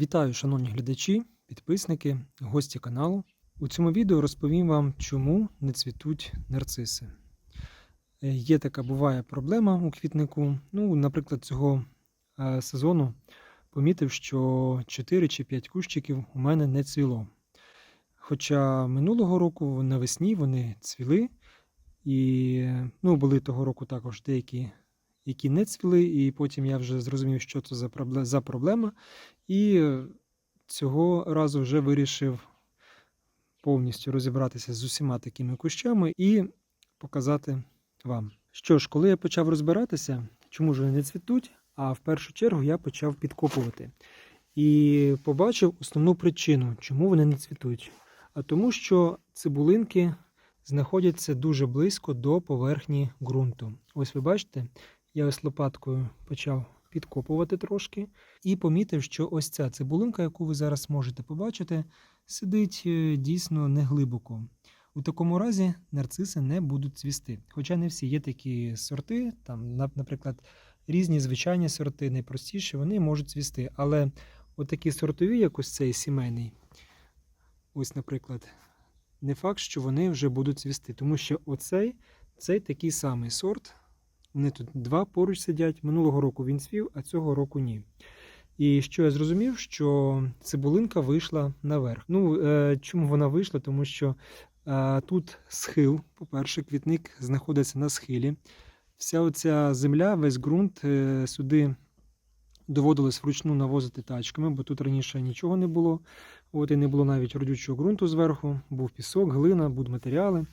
Вітаю, шановні глядачі, підписники, гості каналу. У цьому відео розповім вам, чому не цвітуть нарциси. Е, Є така буває проблема у квітнику. Ну, наприклад, цього е, сезону помітив, що 4 чи 5 кущиків у мене не цвіло. Хоча минулого року навесні вони цвіли, і ну, були того року також деякі, які не цвіли, і потім я вже зрозумів, що це за проблема. І цього разу вже вирішив повністю розібратися з усіма такими кущами і показати вам. Що ж, коли я почав розбиратися, чому ж вони не цвітуть, а в першу чергу я почав підкопувати. І побачив основну причину, чому вони не цвітуть. А тому, що цибулинки знаходяться дуже близько до поверхні ґрунту. Ось ви бачите, я ось лопаткою почав підкопувати трошки і помітив, що ось ця цибулинка, яку ви зараз можете побачити, сидить е, дійсно неглибоко. У такому разі нарциси не будуть цвісти. Хоча не всі є такі сорти, там, наприклад, різні звичайні сорти, найпростіші, вони можуть цвісти. Але отакі сортові, як ось цей сімейний, ось, наприклад, не факт, що вони вже будуть цвісти, тому що оцей цей такий самий сорт. Вони тут два поруч сидять. Минулого року він цвів, а цього року ні. І що я зрозумів, що цибулинка вийшла наверх. Ну, е, чому вона вийшла? Тому що е, тут схил, по-перше, квітник знаходиться на схилі. Вся оця земля, весь ґрунт е, сюди доводилось вручну навозити тачками, бо тут раніше нічого не було. От і не було навіть родючого ґрунту зверху, був пісок, глина, будматеріали.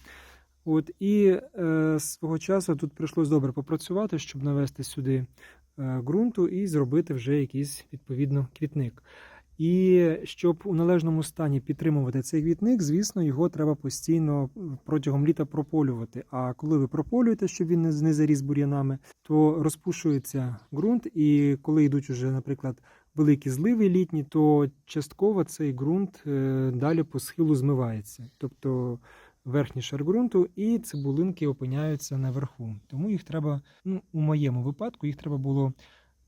От, і е, свого часу тут прийшлось добре попрацювати, щоб навести сюди е, ґрунту і зробити вже якийсь відповідно квітник. І щоб у належному стані підтримувати цей квітник, звісно, його треба постійно протягом літа прополювати. А коли ви прополюєте, щоб він не заріс бур'янами, то розпушується ґрунт, і коли йдуть уже, наприклад, великі зливи літні, то частково цей ґрунт е, далі по схилу змивається. Тобто верхній шар ґрунту, і цибулинки опиняються наверху. Тому їх треба, ну, у моєму випадку, їх треба було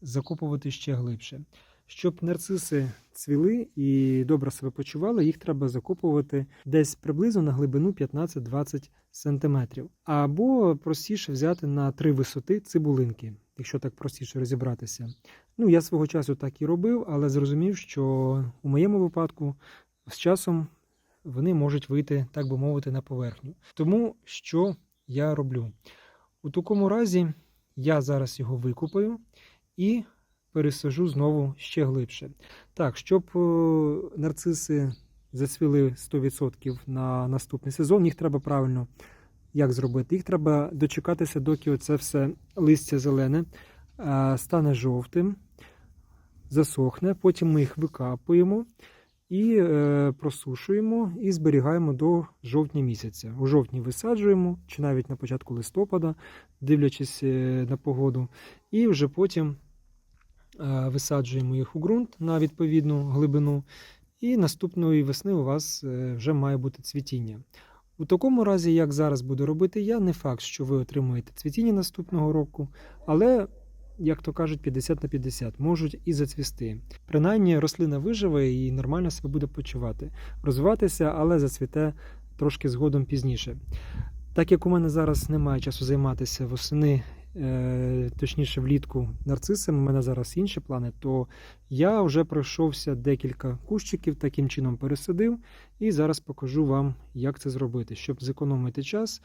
закопувати ще глибше. Щоб нарциси цвіли і добре себе почували, їх треба закопувати десь приблизно на глибину 15-20 см. Або простіше взяти на три висоти цибулинки, якщо так простіше розібратися. Ну, я свого часу так і робив, але зрозумів, що у моєму випадку з часом вони можуть вийти, так би мовити, на поверхню. Тому що я роблю? У такому разі я зараз його викупаю і пересажу знову ще глибше. Так, щоб е, нарциси зацвіли 100% на наступний сезон, їх треба правильно як зробити? Їх треба дочекатися, доки оце все листя зелене е, стане жовтим, засохне, потім ми їх викапуємо і е, просушуємо і зберігаємо до жовтня місяця. У жовтні висаджуємо, чи навіть на початку листопада, дивлячись е, на погоду, і вже потім е, висаджуємо їх у ґрунт на відповідну глибину. І наступної весни у вас е, вже має бути цвітіння. У такому разі, як зараз буду робити я, не факт, що ви отримуєте цвітіння наступного року, але, як то кажуть, 50 на 50 можуть і зацвісти. Принаймні, рослина виживе і нормально себе буде почувати, розвиватися, але зацвіте трошки згодом пізніше. Так як у мене зараз немає часу займатися восени, е, точніше влітку нарцисами, у мене зараз інші плани, то я вже пройшовся декілька кущиків, таким чином пересадив, і зараз покажу вам, як це зробити, щоб зекономити час.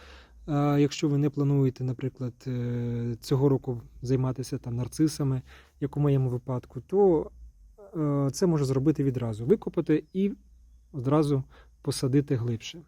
Якщо ви не плануєте, наприклад, е, цього року займатися там нарцисами, як у моєму випадку, то е, це може зробити відразу. Викопати і одразу посадити глибше.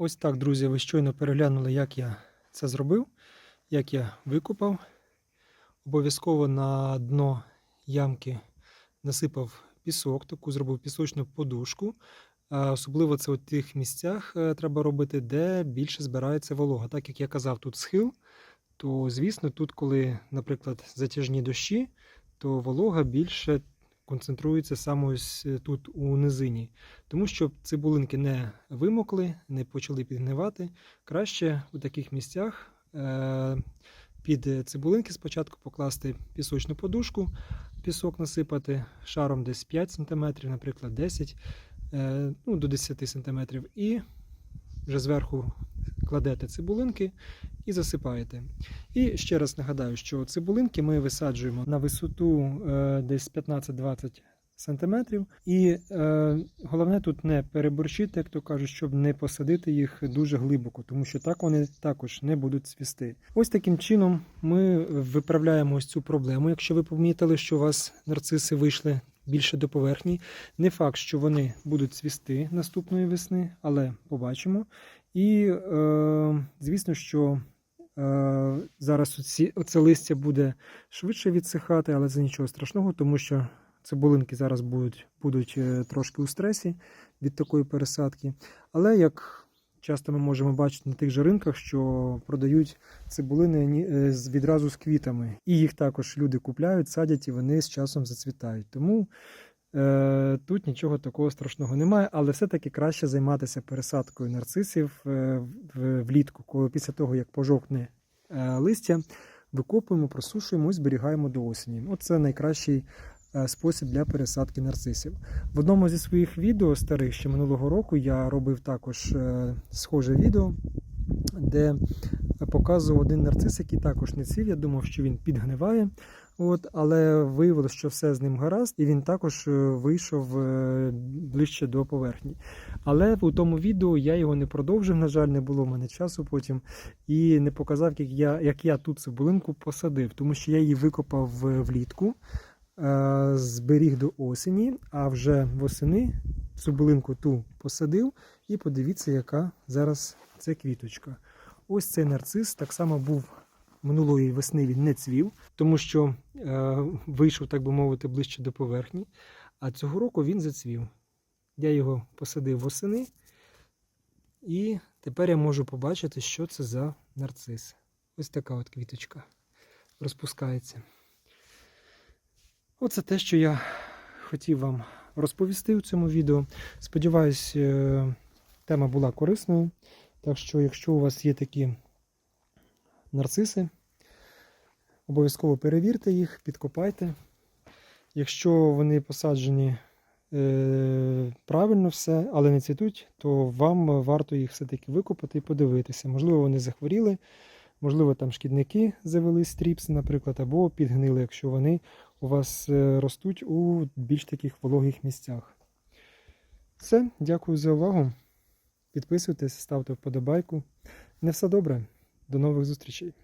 Ось так, друзі, ви щойно переглянули, як я це зробив, як я викопав. Обов'язково на дно ямки насипав пісок, таку зробив пісочну подушку. Особливо це у тих місцях е, треба робити, де більше збирається волога. Так як я казав, тут схил, то звісно, тут, коли, наприклад, затяжні дощі, то волога більше концентрується саме ось е, тут у низині. Тому що цибулинки не вимокли, не почали підгнивати. Краще у таких місцях е, під цибулинки спочатку покласти пісочну подушку, пісок насипати шаром десь 5 см, наприклад, 10 е, ну, до 10 см, і вже зверху кладете цибулинки і засипаєте. І ще раз нагадаю, що цибулинки ми висаджуємо на висоту е, десь 15-20 см. І е, головне тут не переборщити, як то кажуть, щоб не посадити їх дуже глибоко, тому що так вони також не будуть цвісти. Ось таким чином ми виправляємо ось цю проблему. Якщо ви помітили, що у вас нарциси вийшли більше до поверхні, не факт, що вони будуть цвісти наступної весни, але побачимо. І е, звісно, що зараз оці, оце листя буде швидше відсихати, але це нічого страшного, тому що цибулинки зараз будуть, будуть е, трошки у стресі від такої пересадки. Але як часто ми можемо бачити на тих же ринках, що продають цибулини е, відразу з квітами. І їх також люди купляють, садять і вони з часом зацвітають. Тому Е, Тут нічого такого страшного немає, але все-таки краще займатися пересадкою нарцисів е, влітку, коли після того, як пожовкне е, листя, викопуємо, просушуємо і зберігаємо до осені. Оце найкращий е, спосіб для пересадки нарцисів. В одному зі своїх відео старих ще минулого року я робив також е, схоже відео, де показував один нарцис, який також не цвів. Я думав, що він підгниває. От, але виявилося, що все з ним гаразд, і він також е, вийшов е, ближче до поверхні. Але у тому відео я його не продовжив, на жаль, не було в мене часу потім, і не показав, як я, як я ту цибулинку посадив, тому що я її викопав е, влітку, зберіг до осені, а вже восени цибулинку ту посадив, і подивіться, яка зараз це квіточка. Ось цей нарцис так само був минулої весни він не цвів, тому що е, вийшов, так би мовити, ближче до поверхні. А цього року він зацвів. Я його посадив восени, і тепер я можу побачити, що це за нарцис. Ось така от квіточка розпускається. Оце те, що я хотів вам розповісти у цьому відео. Сподіваюсь, е, тема була корисною. Так що, якщо у вас є такі нарциси. Обов'язково перевірте їх, підкопайте. Якщо вони посаджені е, правильно все, але не цвітуть, то вам варто їх все-таки викопати і подивитися. Можливо, вони захворіли, можливо, там шкідники завелись стріпси, наприклад, або підгнили, якщо вони у вас е, ростуть у більш таких вологих місцях. Все, дякую за увагу. Підписуйтесь, ставте вподобайку. Не все добре. До нових зустрічей!